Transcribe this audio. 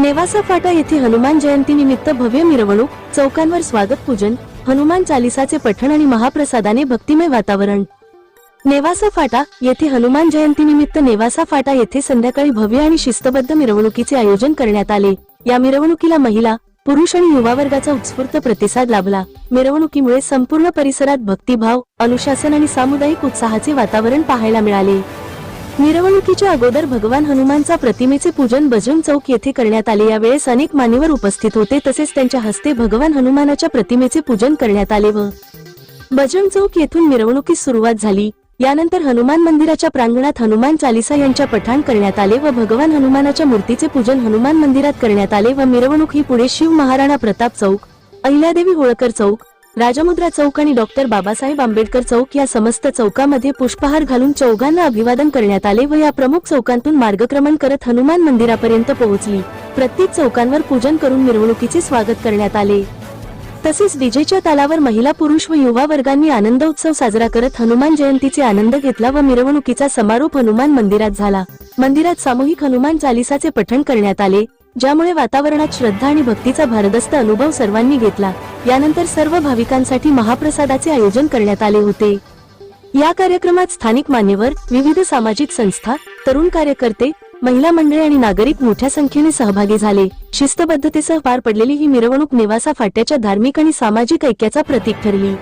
नेवासा फाटा येथे हनुमान जयंती निमित्त भव्य मिरवणूक चौकांवर स्वागत पूजन हनुमान चालिसाचे पठण आणि महाप्रसादाने भक्तिमय वातावरण. नेवासा फाटा येथे हनुमान जयंती निमित्त नेवासा फाटा येथे संध्याकाळी भव्य आणि शिस्तबद्ध मिरवणुकीचे आयोजन करण्यात आले. या मिरवणुकीला महिला पुरुष आणि युवा वर्गाचा उत्स्फूर्त प्रतिसाद लाभला. मिरवणुकीमुळे संपूर्ण परिसरात भक्तिभाव अनुशासन आणि सामुदायिक उत्साहाचे वातावरण पाहायला मिळाले. मिरवणुकीच्या अगोदर भगवान हनुमानचा प्रतिमेचे पूजन बजरंग चौक येथे करण्यात आले. यावेळेस अनेक मान्यवर उपस्थित होते. तसेच त्यांच्या हस्ते भगवान हनुमानाच्या प्रतिमेचे पूजन करण्यात आले व बजरंग चौक येथून मिरवणुकीस सुरुवात झाली. यानंतर हनुमान मंदिराच्या प्रांगणात हनुमान चालिसा यांच्या पठाण करण्यात आले व भगवान हनुमानाच्या मूर्तीचे पूजन हनुमान मंदिरात करण्यात आले व मिरवणूक ही पुढे शिव महाराणा प्रताप चौक अहिल्यादेवी होळकर चौक राजमुद्रा चौक आणि डॉक्टर बाबासाहेब आंबेडकर चौक या समस्त चौकामध्ये पुष्पहार घालून चौघांना अभिवादन करण्यात आले व या प्रमुख चौकांतून मार्गक्रमण करत हनुमान मंदिरापर्यंत पोहोचली. प्रत्येक चौकांवर पूजन करून मिरवणुकीचे स्वागत करण्यात आले. तसेच डीजेच्या तालावर महिला पुरुष व युवा वर्गांनी आनंद उत्सव साजरा करत हनुमान जयंतीचे आनंद घेतला व मिरवणुकीचा समारोप हनुमान मंदिरात झाला. मंदिरात सामूहिक हनुमान चालिसाचे पठण करण्यात आले. ज्यामुळे वातावरणात श्रद्धा आणि भक्तीचा भारदस्त अनुभव सर्वांनी घेतला. यानंतर सर्व भाविकांसाठी महाप्रसादाचे आयोजन करण्यात आले होते. या कार्यक्रमात स्थानिक मान्यवर विविध सामाजिक संस्था तरुण कार्यकर्ते महिला मंडळे आणि नागरिक मोठ्या संख्येने सहभागी झाले. शिस्तबद्धतेसह पार पडलेली ही मिरवणूक नेवासा फाट्याच्या धार्मिक आणि सामाजिक ऐक्याचा प्रतीक ठरली.